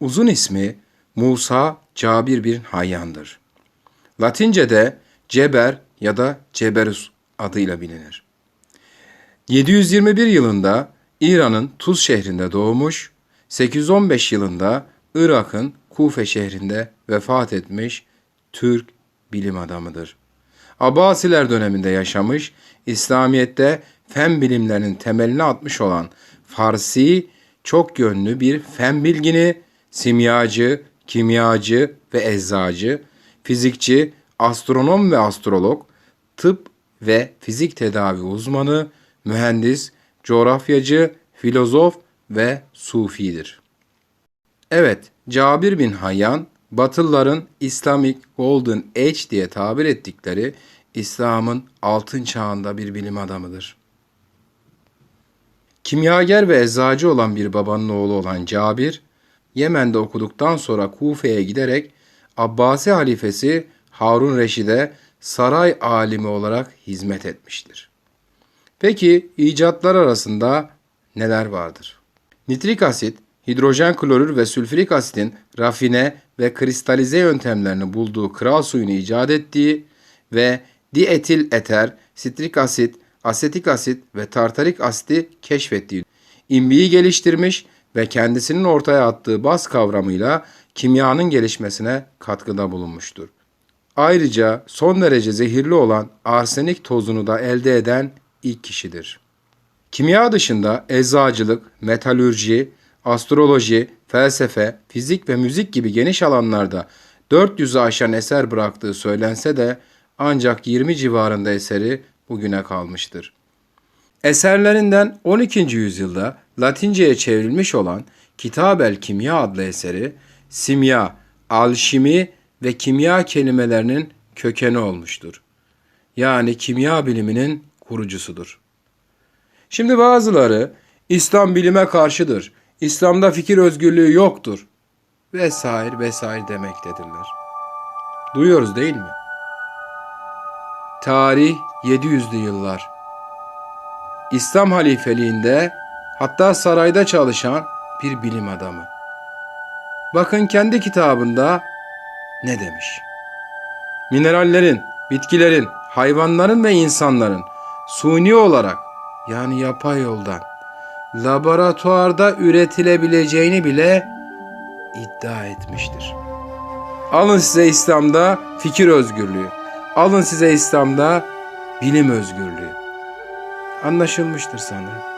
Uzun ismi Musa Cabir bin Hayyan'dır. Latince'de Ceber ya da Ceberus adıyla bilinir. 721 yılında İran'ın Tuz şehrinde doğmuş, 815 yılında Irak'ın Kufe şehrinde vefat etmiş Türk bilim adamıdır. Abbasiler döneminde yaşamış, İslamiyet'te fen bilimlerinin temelini atmış olan Farsi çok yönlü bir fen bilgini, simyacı, kimyacı ve eczacı, fizikçi, astronom ve astrolog, tıp ve fizik tedavi uzmanı, mühendis, coğrafyacı, filozof ve sufidir. Evet, Cabir bin Hayyan, Batılıların Islamic Golden Age diye tabir ettikleri İslam'ın altın çağında bir bilim adamıdır. Kimyager ve eczacı olan bir babanın oğlu olan Cabir, Yemen'de okuduktan sonra Kufe'ye giderek Abbasi halifesi Harun Reşid'e saray alimi olarak hizmet etmiştir. Peki icatlar arasında neler vardır? Nitrik asit, hidrojen klorür ve sülfürik asitin rafine ve kristalize yöntemlerini bulduğu kral suyunu icat ettiği ve dietil eter, sitrik asit, asetik asit ve tartarik asiti keşfettiği, imbiyi geliştirmiş ve kendisinin ortaya attığı baz kavramıyla kimyanın gelişmesine katkıda bulunmuştur. Ayrıca son derece zehirli olan arsenik tozunu da elde eden ilk kişidir. Kimya dışında eczacılık, metalürji, astroloji, felsefe, fizik ve müzik gibi geniş alanlarda 400'ü aşan eser bıraktığı söylense de ancak 20 civarında eseri bugüne kalmıştır. Eserlerinden 12. yüzyılda Latince'ye çevrilmiş olan Kitabel Kimya adlı eseri simya, alşimi ve kimya kelimelerinin kökeni olmuştur. Yani kimya biliminin kurucusudur. Şimdi bazıları İslam bilime karşıdır. İslam'da fikir özgürlüğü yoktur. Vesaire vesaire demektedirler. Duyuyoruz değil mi? Tarih 700'lü yıllar. İslam halifeliğinde hatta sarayda çalışan bir bilim adamı. Bakın kendi kitabında ne demiş? Minerallerin, bitkilerin, hayvanların ve insanların suni olarak yani yapay yoldan laboratuvarda üretilebileceğini bile iddia etmiştir. Alın size İslam'da fikir özgürlüğü. Alın size İslam'da bilim özgürlüğü. Anlaşılmıştır sanırım.